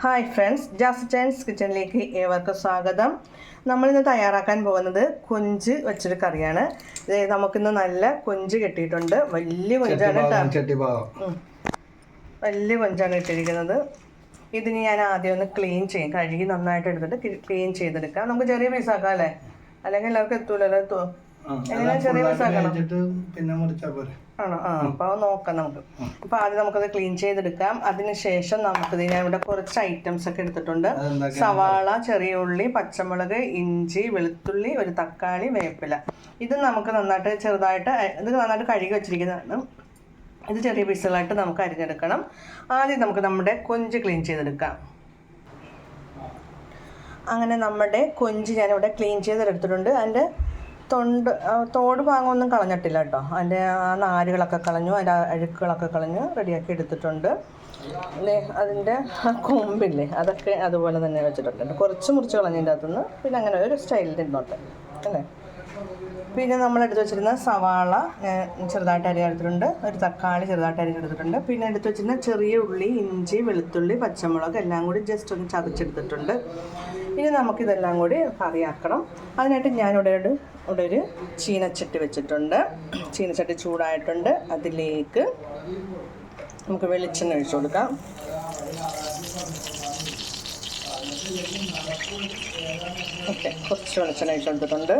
Hi friends jazz chance കിച്ചണിലേക്ക് ഏവർക്കും സ്വാഗതം. നമ്മളിന്ന് തയ്യാറാക്കാൻ പോകുന്നത് കൊഞ്ച് വെച്ചൊരു കറിയാണ്. നമുക്കിന്ന് നല്ല കൊഞ്ച് കിട്ടിയിട്ടുണ്ട്. വലിയ കൊഞ്ചാണ് വലിയ കൊഞ്ചാണ് ഇട്ടിരിക്കുന്നത്. ഇതിന് ഞാൻ ആദ്യം ഒന്ന് ക്ലീൻ ചെയ്യും. കഴുകി നന്നായിട്ട് എടുത്തിട്ട് ക്ലീൻ ചെയ്തെടുക്കാം. നമുക്ക് ചെറിയ പീസാക്കാം അല്ലേ? അല്ലെങ്കിൽ എല്ലാവർക്കും എത്തൂലല്ലോ? എങ്ങനെയാ എങ്ങനെ ചെറിയ പീസാക്കണം പിന്നെ പോരെ. ആണോ? ആ അപ്പോൾ നോക്കാം നമുക്ക്. അപ്പോൾ ആദ്യം നമുക്കത് ക്ലീൻ ചെയ്തെടുക്കാം. അതിനുശേഷം നമുക്കിത് ഞാൻ ഇവിടെ കുറച്ച് ഐറ്റംസ് ഒക്കെ എടുത്തിട്ടുണ്ട്. സവാള ചെറിയ ഉള്ളി പച്ചമുളക് ഇഞ്ചി വെളുത്തുള്ളി ഒരു തക്കാളി വേപ്പില. ഇത് നമുക്ക് നന്നായിട്ട് ചെറുതായിട്ട് ഇത് നന്നായിട്ട് കഴുകി വെച്ചിരിക്കുന്നതാണ്. ഇത് ചെറിയ പീസുകളായിട്ട് നമുക്ക് അരിഞ്ഞെടുക്കണം. ആദ്യം നമുക്ക് നമ്മുടെ കൊഞ്ച് ക്ലീൻ ചെയ്തെടുക്കാം. അങ്ങനെ നമ്മുടെ കൊഞ്ച് ഞാനിവിടെ ക്ലീൻ ചെയ്തെടുത്തിട്ടുണ്ട്. അതിന്റെ തൊണ്ട് തോട് ഭാഗമൊന്നും കളഞ്ഞിട്ടില്ല കേട്ടോ. അതിന്റെ ആ നാരുകളൊക്കെ കളഞ്ഞു അതിന്റെ അഴുക്കുകളൊക്കെ കളഞ്ഞു റെഡിയാക്കി എടുത്തിട്ടുണ്ട്. അതിന്റെ ആ കൊമ്പില്ലേ അതൊക്കെ അതുപോലെ തന്നെ വെച്ചിട്ടുണ്ട് കുറച്ച് മുറിച്ച് കളഞ്ഞതിന്റെ അകത്തുനിന്ന്. പിന്നെ അങ്ങനെ ഒരു സ്റ്റൈലിൽ ഇരുന്നോട്ടെ അല്ലേ? പിന്നെ നമ്മൾ എടുത്ത് വെച്ചിരുന്ന സവാള ഞാൻ ചെറുതായിട്ട് എടുത്തിട്ടുണ്ട്. ഒരു തക്കാളി ചെറുതായിട്ട് അരി എടുത്തിട്ടുണ്ട്. പിന്നെ എടുത്ത് വെച്ചിരുന്ന ചെറിയ ഉള്ളി ഇഞ്ചി വെളുത്തുള്ളി പച്ചമുളക് എല്ലാം കൂടി ജസ്റ്റ് ഒന്ന് ചതച്ചെടുത്തിട്ടുണ്ട്. ഇനി നമുക്കിതെല്ലാം കൂടി കറിയാക്കണം. അതിനായിട്ട് ഞാൻ ഒരു ഇവിടെ ഒരു ചീനച്ചട്ടി വെച്ചിട്ടുണ്ട്. ചീനച്ചട്ടി ചൂടായിട്ടുണ്ട്. അതിലേക്ക് നമുക്ക് വെളിച്ചെണ്ണ ഒഴിച്ചു കൊടുക്കാം. ഓക്കെ കുറച്ച് വെളിച്ചെണ്ണ ഒഴിച്ചു കൊടുത്തിട്ടുണ്ട്.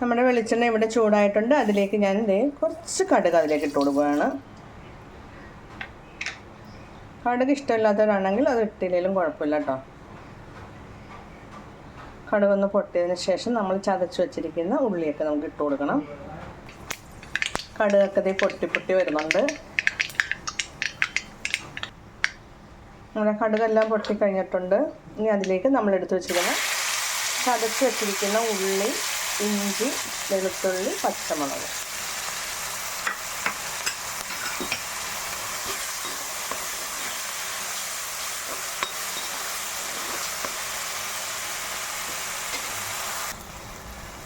നമ്മുടെ വെളിച്ചെണ്ണ ഇവിടെ ചൂടായിട്ടുണ്ട്. അതിലേക്ക് ഞാൻ ദേ കുറച്ച് കടുക് അതിലേക്ക് ഇട്ട് കൊടുക്കുകയാണ്. കടുക് ഇഷ്ടമില്ലാത്തവരാണെങ്കിൽ അത് ഇട്ടില്ലെങ്കിലും കുഴപ്പമില്ല കേട്ടോ. കടുകൊന്ന് പൊട്ടിയതിന് ശേഷം നമ്മൾ ചതച്ച് വെച്ചിരിക്കുന്ന ഉള്ളിയൊക്കെ നമുക്ക് ഇട്ട് കൊടുക്കണം. കടുകൊക്കെ ദേ പൊട്ടി പൊട്ടി വരുന്നുണ്ട്. നമ്മുടെ കടുകെല്ലാം പൊട്ടി കഴിഞ്ഞിട്ടുണ്ട്. ഇനി അതിലേക്ക് നമ്മൾ എടുത്തു വെച്ചിരിക്കുന്ന ചതച്ച് വെച്ചിരിക്കുന്ന ഉള്ളി ഇഞ്ചി വെളുത്തുള്ളി പച്ചമുളക്.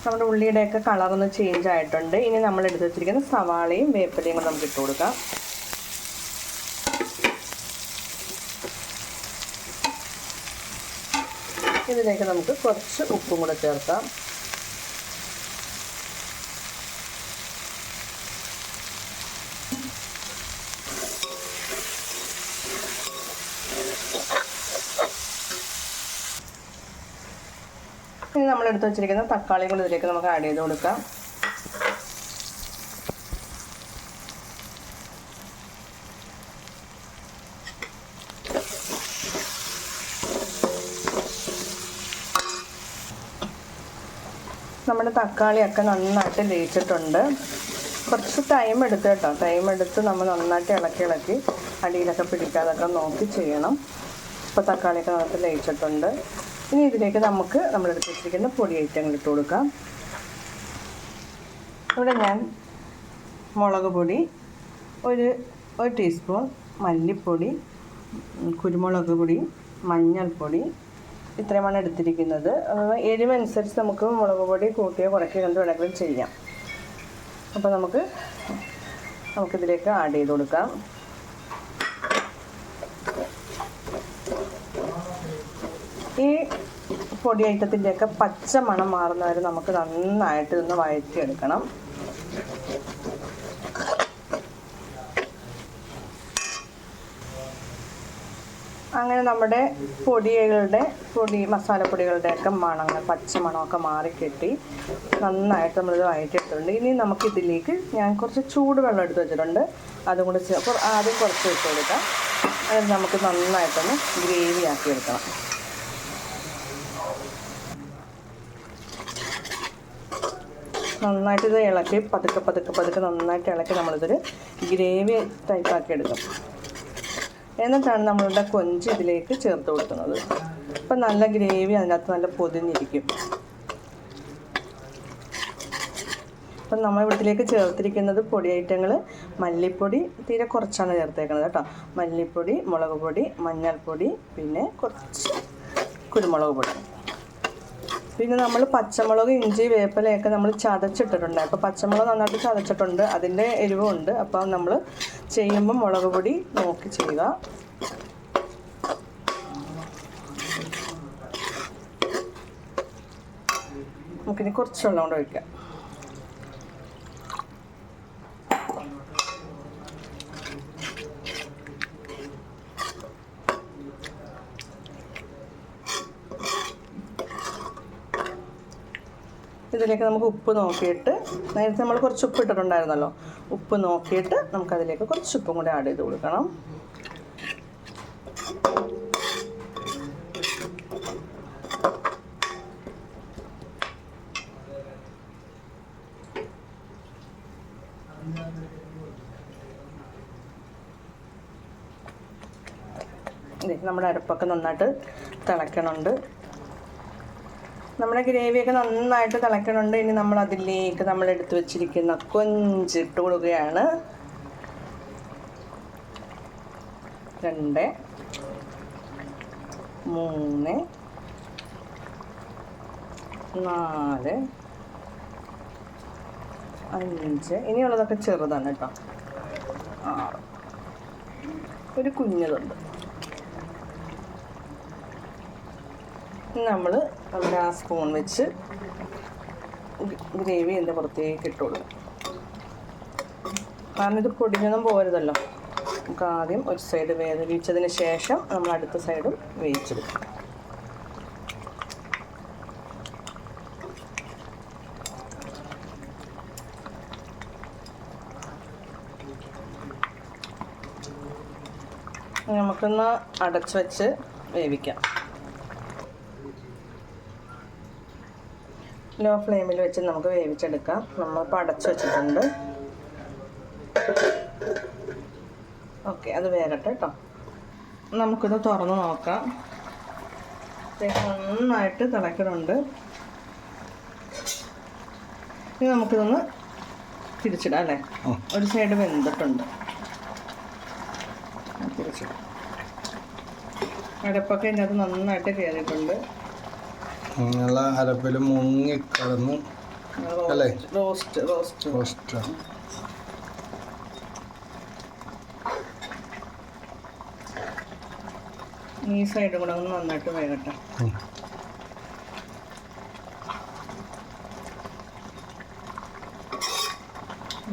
നമ്മുടെ ഉള്ളിയുടെയൊക്കെ കളറൊന്ന് ചേഞ്ച് ആയിട്ടുണ്ട്. ഇനി നമ്മൾ എടുത്ത് വെച്ചിരിക്കുന്ന സവാളയും വേപ്പിലയും കൂടെ നമുക്ക് ഇട്ട് കൊടുക്കാം. ഇതിലേക്ക് നമുക്ക് കുറച്ച് ഉപ്പും കൂടെ ചേർക്കാം. ഇനി നമ്മൾ എടുത്ത് വെച്ചിരിക്കുന്ന തക്കാളി കൂടി ഇതിലേക്ക് നമുക്ക് ആഡ് ചെയ്ത് കൊടുക്കാം. നമ്മുടെ തക്കാളിയൊക്കെ നന്നായിട്ട് ലയിച്ചിട്ടുണ്ട് കുറച്ച് ടൈം എടുത്ത് കേട്ടോ. ടൈം എടുത്ത് നമ്മൾ നന്നായിട്ട് ഇളക്കി ഇളക്കി അടിയിലൊക്കെ പിടിക്കാതൊക്കെ നോക്കി ചെയ്യണം. ഇപ്പോൾ തക്കാളിയൊക്കെ നന്നായിട്ട് ലയിച്ചിട്ടുണ്ട് ഇനി ഇതിലേക്ക് നമുക്ക് നമ്മൾ എടുത്ത് വെച്ചിരിക്കുന്ന പൊടി ഐറ്റങ്ങൾ ഇട്ട് കൊടുക്കാം. ഇവിടെ ഞാൻ മുളക് പൊടി ഒരു ഒരു ടീസ്പൂൺ മല്ലിപ്പൊടി കുരുമുളക് പൊടി മഞ്ഞൾപ്പൊടി ഇത്രയുമാണ് എടുത്തിരിക്കുന്നത്. എരിവനുസരിച്ച് നമുക്ക് മുളക് പൊടി കൂട്ടിയോ കുറയ്ക്കുകയോ എന്ത് വേണമെങ്കിലും ചെയ്യാം. അപ്പോൾ നമുക്ക് നമുക്കിതിലേക്ക് ആഡ് ചെയ്ത് കൊടുക്കാം. ഈ പൊടി ഐറ്റത്തിന്റെയൊക്കെ പച്ച മണം മാറുന്നവരെ നമുക്ക് നന്നായിട്ട് ഇതൊന്ന് വഴറ്റിയെടുക്കണം. അങ്ങനെ നമ്മുടെ പൊടികളുടെ പൊടി മസാല മസാലപ്പൊടികളുടെയൊക്കെ മണങ്ങൾ പച്ച മണമൊക്കെ മാറിക്കെട്ടി നന്നായിട്ട് നമ്മളിത് വഴറ്റിയിട്ടുണ്ട് ഇനി നമുക്ക് ഇതിലേക്ക് ഞാൻ കുറച്ച് ചൂടുവെള്ളം എടുത്ത് വെച്ചിട്ടുണ്ട്. അതും കൂടി ആദ്യം കുറച്ച് വെച്ച് കൊടുക്കാം. അത് നമുക്ക് നന്നായിട്ടൊന്ന് ഗ്രേവി ആക്കി എടുക്കണം നന്നായിട്ട് ഇളക്കി പതുക്കെ പതുക്കെ പതുക്കെ നന്നായിട്ട് ഇളക്കി നമ്മളിതൊരു ഗ്രേവി ടൈപ്പാക്കി എടുക്കും. എന്നിട്ടാണ് നമ്മളുടെ കൊഞ്ച് ഇതിലേക്ക് ചേർത്ത് കൊടുക്കുന്നത്. അപ്പം നല്ല ഗ്രേവി അതിനകത്ത് നല്ല പൊതിഞ്ഞിരിക്കും. അപ്പം നമ്മൾ ഇവിടത്തിലേക്ക് ചേർത്തിരിക്കുന്നത് പൊടി ഐറ്റങ്ങൾ മല്ലിപ്പൊടി തീരെ കുറച്ചാണ് ചേർത്തേക്കുന്നത് കേട്ടോ. മല്ലിപ്പൊടി മുളക് പൊടി മഞ്ഞൾപ്പൊടി പിന്നെ കുറച്ച് കുരുമുളക് പൊടി. പിന്നെ നമ്മൾ പച്ചമുളക് ഇഞ്ചി വേപ്പിലയൊക്കെ നമ്മൾ ചതച്ചിട്ടിട്ടുണ്ട്. അപ്പോൾ പച്ചമുളക് നന്നായിട്ട് ചതച്ചിട്ടുണ്ട്. അതിന്റെ എരിവുണ്ട്. അപ്പോൾ നമ്മൾ ചെയ്യുമ്പോൾ മുളക് പൊടി നോക്കി ചെയ്യുക. നമുക്കിനി കുറച്ച് വെള്ളം കൊണ്ട് ഒഴിക്കാം. ഇതിലേക്ക് നമുക്ക് ഉപ്പ് നോക്കിയിട്ട് നേരത്തെ നമ്മൾ കുറച്ച് ഉപ്പ് ഇട്ടിട്ടുണ്ടായിരുന്നല്ലോ. ഉപ്പ് നോക്കിയിട്ട് നമുക്കതിലേക്ക് കുറച്ച് ഉപ്പും കൂടി ആഡ് ചെയ്ത് കൊടുക്കണം. നമ്മുടെ അടുപ്പൊക്കെ നന്നായിട്ട് തിളയ്ക്കണുണ്ട് നമ്മുടെ ഗ്രേവിയൊക്കെ നന്നായിട്ട് തിളയ്ക്കണുണ്ട് ഇനി നമ്മൾ അതിലേക്ക് നമ്മൾ എടുത്തു വെച്ചിരിക്കുന്ന കൊഞ്ച് കൊഞ്ചിട്ട് കൊടുക്കുകയാണ്. രണ്ട് മൂന്ന് നാല് അഞ്ച്. ഇനിയുള്ളതൊക്കെ ചെറുതാണ് കേട്ടോ. ആറ്. ഒരു കുഞ്ഞതുണ്ട്. നമ്മൾ നമ്മുടെ ആ സ്പൂൺ വെച്ച് ഗ്രേവി എന്റെ പുറത്തേക്ക് ഇട്ടുള്ളൂ കാരണം ഇത് പൊടിഞ്ഞൊന്നും പോരുതല്ലോ. നമുക്ക് ആദ്യം ഒരു സൈഡ് വേവിച്ചതിന് ശേഷം നമ്മൾ അടുത്ത സൈഡും വേവിച്ചെടുക്കും. നമുക്കൊന്ന് അടച്ചു വെച്ച് വേവിക്കാം. ലോ ഫ്ലെയിമിൽ വെച്ച് നമുക്ക് വേവിച്ചെടുക്കാം. നമ്മളിപ്പോൾ അടച്ചു വെച്ചിട്ടുണ്ട്. ഓക്കെ അത് വേകട്ടെ കേട്ടോ നമുക്കിത് തുറന്ന് നോക്കാം. നന്നായിട്ട് തിളക്കണുണ്ട് ഇനി നമുക്കിതൊന്ന് തിരിച്ചിടാം അല്ലേ? ഒരു സൈഡ് വെന്തിട്ടുണ്ട്. തിരിച്ചിടാം. അടപ്പൊക്കെ ഇതിനകത്ത് നന്നായിട്ട് കയറിയിട്ടുണ്ട് നല്ല അരപ്പിൽ മുങ്ങി കിടന്ന്. അല്ലേ? Roast roast. റോസ്റ്റ്. ഈ സൈഡ് കൂടെ ഒന്ന് നന്നായിട്ട് വേകട്ടെ.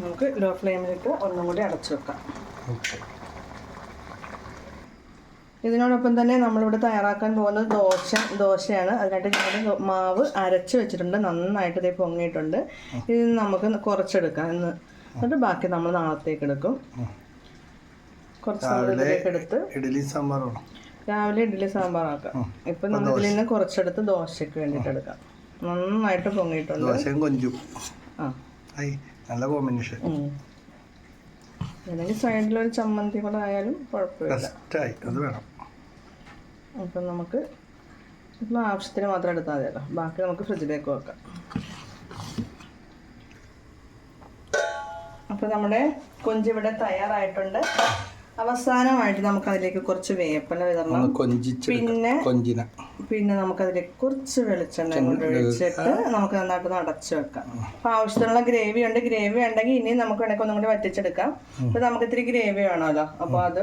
നമുക്ക് ലോ ഫ്ലെയിമിലിട്ട് ഒന്നും കൂടി അടച്ചു വെക്കാം. ഓക്കെ. ഇതിനോടൊപ്പം തന്നെ നമ്മളിവിടെ തയ്യാറാക്കാൻ പോകുന്നത് ദോശ ദോശയാണ്. അതിനായിട്ട് ഞാൻ മാവ് അരച്ച് വെച്ചിട്ടുണ്ട്. നന്നായിട്ട് ഇതേ പൊങ്ങിയിട്ടുണ്ട്. ഇത് നമുക്ക് കുറച്ചെടുക്കാം. എന്ന് എന്നിട്ട് ബാക്കി നമ്മൾ നാളത്തേക്ക് എടുക്കും. കുറച്ച് എടുത്ത് ഇഡ്ഡലി സാമ്പാറാണോ രാവിലെ ഇഡ്ഡലി സാമ്പാറാക്കാം ഇപ്പൊ നമ്മൾ ഇതിൽ നിന്ന് കുറച്ചെടുത്ത് ദോശയ്ക്ക് വേണ്ടിട്ട് എടുക്കാം. നന്നായിട്ട് പൊങ്ങിയിട്ടുണ്ട്. ദോശയും കൊഞ്ചും. ആ. നല്ല കോമ്പിനേഷൻ. ഉം. സൈഡിൽ ഒരു ചമ്മന്തി കൂടെ ആയാലും കുഴപ്പമില്ല. അത് വേണം. അപ്പം നമുക്ക് ഇപ്പോൾ ആവശ്യത്തിന് മാത്രം എടുത്താൽ മതിയല്ലോ ബാക്കി നമുക്ക് ഫ്രിഡ്ജിലേക്ക് വെക്കാം. അപ്പോൾ നമ്മുടെ കൊഞ്ച് ഇവിടെ തയ്യാറായിട്ടുണ്ട്. അവസാനമായിട്ട് നമുക്ക് അതിലേക്ക് കുറച്ച് വേപ്പില വിതരണം പിന്നെ കൊഞ്ചിന. പിന്നെ നമുക്കതിലേക്ക് കുറച്ച് വെളിച്ചെണ്ണ കൊണ്ട് ഒഴിച്ചിട്ട് നമുക്ക് നന്നായിട്ട് അടച്ചു വെക്കാം. അപ്പൊ ആവശ്യത്തിനുള്ള ഗ്രേവി ഉണ്ട്. ഗ്രേവി ഉണ്ടെങ്കിൽ ഇനി നമുക്ക് വേണമെങ്കിൽ ഒന്നും കൂടി വറ്റിച്ചെടുക്കാം. അപ്പൊ നമുക്ക് ഇത്തിരി ഗ്രേവി വേണമല്ലോ. അപ്പൊ അത്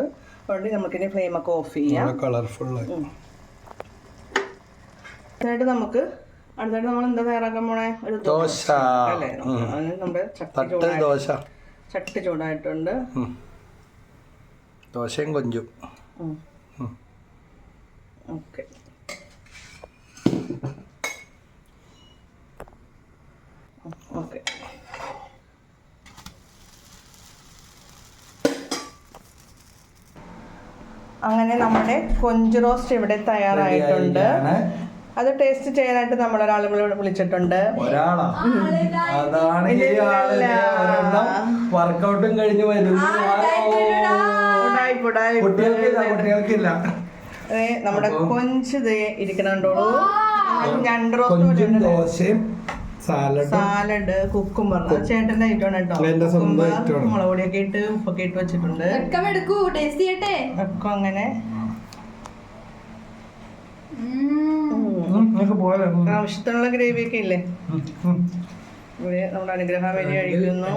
കൊണ്ട് നമുക്കിനി ഫ്ലെയിമൊക്കെ ഓഫ് ചെയ്യാം. കളർഫുൾ അടുത്തായിട്ട് നമുക്ക് അടുത്തായിട്ട് നമ്മൾ എന്താ തയ്യാറാക്കാൻ പോണേ? ഒരു ദോശ. അല്ലേ? നമ്മുടെ ചട്ടി ദോശ. ചട്ടി ചൂടായിട്ടുണ്ട്. ദോശയും കൊഞ്ചും. ഓക്കെ. അങ്ങനെ നമ്മുടെ കൊഞ്ച് റോസ്റ്റ് ഇവിടെ തയ്യാറായിട്ടുണ്ട്. അത് ടേസ്റ്റ് ചെയ്യാനായിട്ട് നമ്മൾ ഒരാളെ വിളിച്ചിട്ടുണ്ട്. ഒരാളാ? അതാണ് ഈ ആൾ ഒരെണ്ണം. വർക്കൗട്ടും കഴിഞ്ഞ്. കുട്ടികൾക്കില്ല നമ്മുടെ കൊഞ്ച് ദേ ഇരിക്കണുണ്ടോളൂ. ഞണ്ട് റോസ്റ്റ് ദോശയും സാലഡും. Salad cucumber. ചേട്ടന്റെ ഐറ്റമാണ് കേട്ടോ. മുളക് പൊടിയൊക്കെ ഇട്ട് ഉപ്പൊക്കെ ഇട്ട് വെച്ചിട്ടുണ്ട്. ഒക്കെ അങ്ങനെ. ഉം. ഗ്രേവി ഒക്കെ ഇല്ലേ? ഇവിടെ നമ്മുടെ അനുഗ്രഹം വഴി കഴിക്കുന്നു.